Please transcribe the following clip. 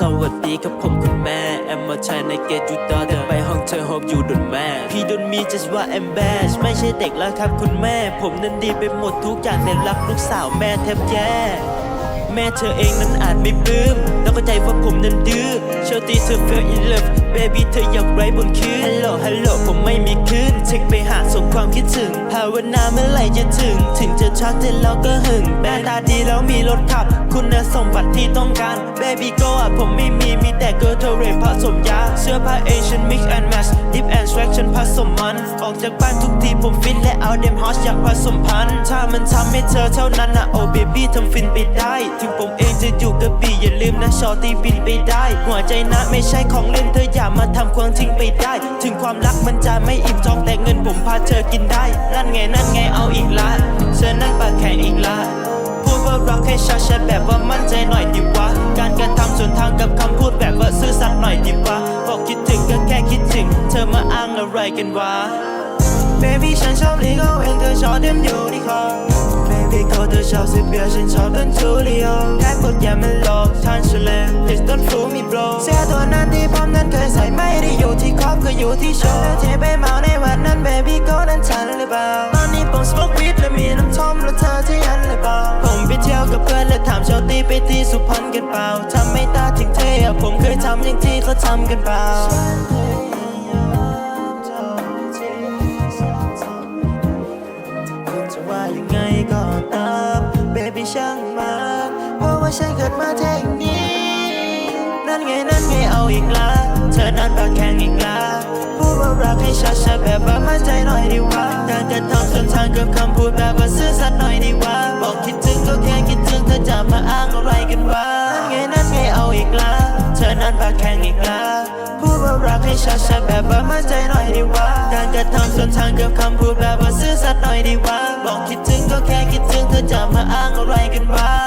สวัสดีครับผมคุณแม่ I'm a China get you daughter ไปห้องเธอ hope you don't mad พี่ don't me just what I'm bad ไม่ใช่เด็กแล้วครับคุณแม่ ผมนั้นดีไปหมดทุกอย่างแต่รักลูกสาวแม่แทบแย่แม่เธอเองนั้นอาจไม่ปลื้มแล้วก็ใจว่าผมนั้นดื้อเชลตีเธอ feel in love baby เธออยากไร้บนคืนฮัลโหลฮัลโหลผมไม่มีคืนเช็คไปหาส่งความคิดถึงภาวนาเมื่อไหร่จะถึง ถึงจะชักแต่เราก็หึงแม่ตาดีแล้วมีรถขับ คุณสมบัติที่ต้องการ baby go อะผมไม่มีมีแต่เกอร์เทเรผสมยา เสื้อผ้า Asian mix and match dip and swag ฉันผสมมัน ออกจากบ้านทุกทีผมฟิตและเอาเดมฮอสอยากผสมพันธ์ถ้ามันทำให้เธอเท่านั้นนะโอ้ baby ทำฟินไปได้ ถึงผมเองจะอยู่กระบี่อย่าลืมนะชอตีบินไปได้ หัวใจนะไม่ใช่ของเล่นเธออย่ามาทำความทิ้งไปได้ ถึงความรักมันจะไม่อิ่มท้องแต่เงินผมพาเธอกินได้ นั่นไงนั่นไงเอาอีกละเธอนั่งปากแข็งอีกละพูดว่ารักให้ชัดชัดแบบว่ามั่นใจหน่อยดีวะการกระทำส่วนทางกับคำพูดแบบว่าซื่อสัตย์หน่อยดีวะบอกคิดถึงก็แค่คิดถึง เธอมาอ้างอะไรกันวะ Baby ฉันชอบลีโอเองเธอชอบเดินอยู่ที่คอ Baby เขาเธอชอบสิเบียฉันชอบเดินทูริโอแค่กดอย่ามันหลอกทันเฉลย Please don't fool อยู่ที่โชว์ที่ไปเมาในวันนั้น Baby ก็นั้นฉันหรือเปล่าตอนนี้ผม smoke weed และมีน้ำท่อมแล้วเธอที่ยันหรือเปล่าผมไปเที่ยวกับเพื่อนและถามชาวตีไปที่สุพรรณกันเปล่าทำไม่ตาถึงเทอะผมเคยทำอย่างที่เขาทำกันเปล่าจะว่ายังไงก็ตาม Baby ช่างมันเพราะว่าฉันเกิดมาแท่งนี้ นั่นไงนั่นไงเอาอีกและเธอนั้นปากแข็งอีกและพูดว่ารักให้ชัดๆแบบว่ามั่นใจหน่อยดีวะการกระทำส่วนทางกับคำพูดแบบว่าซื่อสัตย์หน่อยดีวะบอกคิดถึงก็แค่คิดถึงเธอจะมาอ้างอะไรกันวะนั่นไงนั่นไงเอาอีกและเธอนั้นปากแข็งอีกและพูดว่ารักให้ชัดๆแบบว่ามั่นใจหน่อยดีวะการกระทำส่วนทางกับคำพูดแบบว่าซื่อสัตย์หน่อยดีวะบอกคิดถึงก็แค่คิดถึงเธอจะมาอ้างอะไรกันวะ